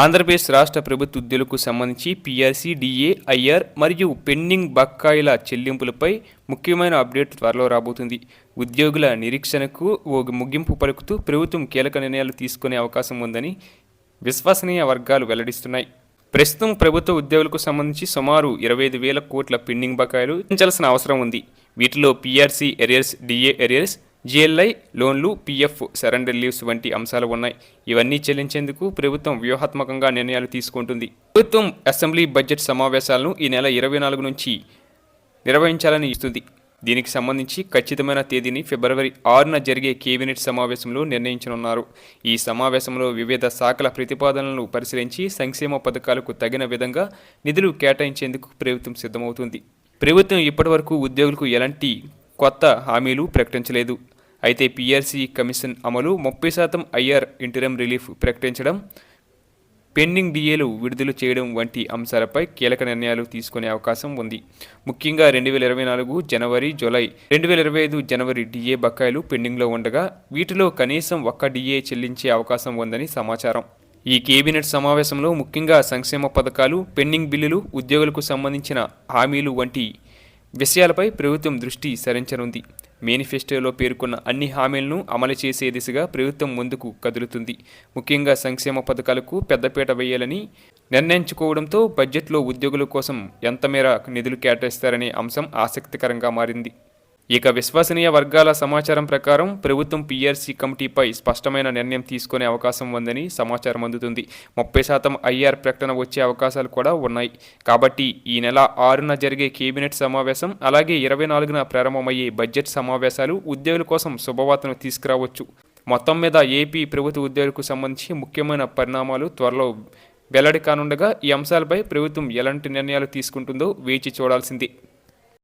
ఆంధ్రప్రదేశ్ రాష్ట్ర ప్రభుత్వ ఉద్యోగులకు సంబంధించి పీఆర్సీ డిఏ ఐఆర్ మరియు పెండింగ్ బకాయిల చెల్లింపులపై ముఖ్యమైన అప్డేట్ త్వరలో రాబోతుంది. ఉద్యోగుల నిరీక్షణకు ఓ ముగింపు పలుకుతూ ప్రభుత్వం కీలక నిర్ణయాలు తీసుకునే అవకాశం ఉందని విశ్వసనీయ వర్గాలు వెల్లడిస్తున్నాయి. ప్రస్తుతం ప్రభుత్వ ఉద్యోగులకు సంబంధించి సుమారు ఇరవై ఐదు వేల కోట్ల పెండింగ్ బకాయిలు చెల్లించాల్సిన అవసరం ఉంది. వీటిలో PRC arrears DA arrears GLI లోన్లు పీఎఫ్ సరెండర్ లీవ్స్ వంటి అంశాలు ఉన్నాయి. ఇవన్నీ చెల్లించేందుకు ప్రభుత్వం వ్యూహాత్మకంగా నిర్ణయాలు తీసుకుంటుంది. ప్రభుత్వం అసెంబ్లీ బడ్జెట్ సమావేశాలను ఈ నెల ఇరవై నాలుగు నుంచి నిర్వహించాలని ఇస్తుంది దీనికి సంబంధించి ఖచ్చితమైన తేదీని ఫిబ్రవరి ఆరున జరిగే కేబినెట్ సమావేశంలో నిర్ణయించనున్నారు. ఈ సమావేశంలో వివిధ శాఖల ప్రతిపాదనలను పరిశీలించి సంక్షేమ పథకాలకు తగిన విధంగా నిధులు కేటాయించేందుకు ప్రభుత్వం సిద్ధమవుతుంది. ప్రభుత్వం ఇప్పటివరకు ఉద్యోగులకు ఎలాంటి కొత్త హామీలు ప్రకటించలేదు. అయితే పీఆర్సీ కమిషన్ అమలు ముప్పై శాతం ఐఆర్ ఇంటరం రిలీఫ్ ప్రకటించడం పెండింగ్ డిఏలు విడుదల చేయడం వంటి అంశాలపై కీలక నిర్ణయాలు తీసుకునే అవకాశం ఉంది. ముఖ్యంగా రెండు వేల ఇరవై నాలుగు జనవరి జూలై రెండు వేల ఇరవై ఐదు జనవరి డిఏ బకాయిలు పెండింగ్లో ఉండగా వీటిలో కనీసం ఒక్క డిఏ చెల్లించే అవకాశం ఉందని సమాచారం. ఈ కేబినెట్ సమావేశంలో ముఖ్యంగా సంక్షేమ పథకాలు పెండింగ్ బిల్లులు ఉద్యోగులకు సంబంధించిన హామీలు వంటి విషయాలపై ప్రభుత్వం దృష్టి సరించనుంది. మేనిఫెస్టోలో పేర్కొన్న అన్ని హామీలను అమలు చేసే దిశగా ప్రభుత్వం ముందుకు కదులుతుంది. ముఖ్యంగా సంక్షేమ పథకాలకు పెద్దపీట వేయాలని నిర్ణయించుకోవడంతో బడ్జెట్లో ఉద్యోగుల కోసం ఎంత మేర నిధులు కేటాయిస్తారనే అంశం ఆసక్తికరంగా మారింది. ఇక విశ్వసనీయ వర్గాల సమాచారం ప్రకారం ప్రభుత్వం పీఆర్సీ కమిటీపై స్పష్టమైన నిర్ణయం తీసుకునే అవకాశం ఉందని సమాచారం అందుతుంది. ముప్పై శాతం ఐఆర్ ప్రకటన వచ్చే అవకాశాలు కూడా ఉన్నాయి. కాబట్టి ఈ నెల ఆరున జరిగే కేబినెట్ సమావేశం అలాగే ఇరవై నాలుగున ప్రారంభమయ్యే బడ్జెట్ సమావేశాలు ఉద్యోగుల కోసం శుభవార్తను తీసుకురావచ్చు. మొత్తం మీద ఏపీ ప్రభుత్వ ఉద్యోగులకు సంబంధించి ముఖ్యమైన పరిణామాలు త్వరలో వెల్లడి కానుండగా ఈ అంశాలపై ప్రభుత్వం ఎలాంటి నిర్ణయాలు తీసుకుంటుందో వేచి చూడాల్సిందే.